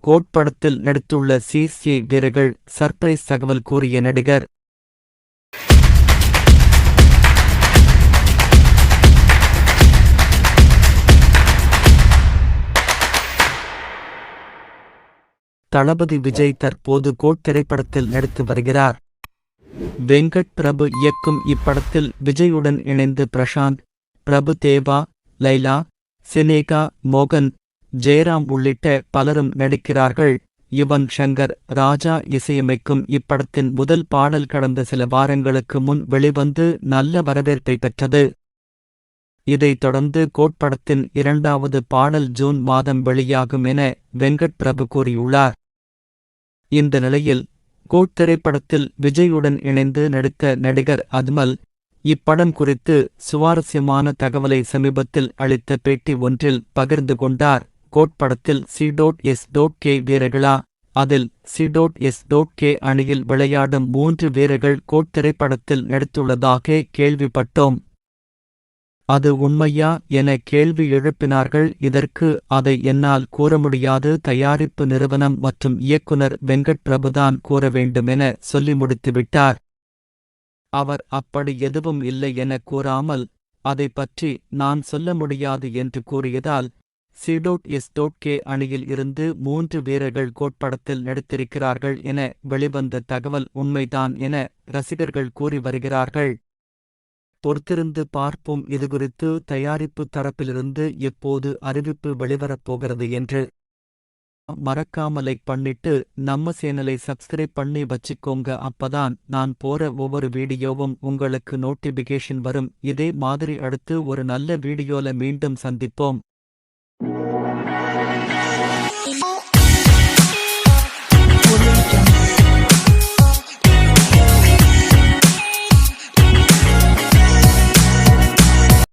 Code நடித்துள்ள CCI வீரர்கள் surprise தகவல் கூறிய நடிகர். தளபதி விஜய் தற்போது கோட் திரைப்படத்தில் நடித்து வருகிறார். வெங்கட் பிரபு இயக்கும் இப்படத்தில் விஜயுடன் இணைந்து பிரசாந்த் பிரபு தேவா லைலா சினேகா மோகன் ஜெயராம் உள்ளிட்ட பலரும் நடிக்கிறார்கள். யுவன் ஷங்கர் ராஜா இசையமைக்கும் இப்படத்தின் முதல் பாடல் கடந்த சில வாரங்களுக்கு முன் வெளிவந்து நல்ல வரவேற்பை பெற்றது. இதைத் தொடர்ந்து கோட்படத்தின் இரண்டாவது பாடல் ஜூன் மாதம் வெளியாகும் என வெங்கட் பிரபு கூறியுள்ளார். இந்த நிலையில் கோட் திரைப்படத்தில் விஜயுடன் இணைந்து நடித்த நடிகர் அத்மல் இப்படம் குறித்து சுவாரஸ்யமான தகவலை சமீபத்தில் அளித்த பேட்டி ஒன்றில் பகிர்ந்து கொண்டார். கோட் படத்தில் C dot S dot K வீரர்களா அதில் C dot S dot K அணியில் விளையாடும் மூன்று வீரர்கள் கோட் திரைப்படத்தில் நடித்துள்ளதாக கேள்விப்பட்டோம். அது உண்மையா என கேள்வி எழுப்பினார்கள். இதற்கு அதை என்னால் கூற முடியாது. தயாரிப்பு நிறுவனம் மற்றும் இயக்குனர் வெங்கட் பிரபுதான் கூற வேண்டும் என சொல்லி முடித்துவிட்டார். அவர் அப்படி எதுவும் இல்லை என கூறாமல் அதை பற்றி நான் சொல்ல முடியாது என்று கூறியதால் சிடோட் எஸ் டோட் கே அணியில் இருந்து மூன்று வீரர்கள் கோட்படத்தில் நடித்திருக்கிறார்கள் என வெளிவந்த தகவல் உண்மைதான் என ரசிகர்கள் கூறி வருகிறார்கள். பொறுத்திருந்து பார்ப்போம். இதுகுறித்து தயாரிப்பு தரப்பிலிருந்து எப்போது அறிவிப்பு வெளிவரப் போகிறது என்று. மறக்காம லைக் பண்ணிட்டு நம்ம சேனலை சப்ஸ்கிரைப் பண்ணி வச்சுக்கோங்க. அப்பதான் நான் போற ஒவ்வொரு வீடியோவும் உங்களுக்கு நோட்டிபிகேஷன் வரும். இதே மாதிரி அடுத்து ஒரு நல்ல வீடியோல மீண்டும் சந்திப்போம்.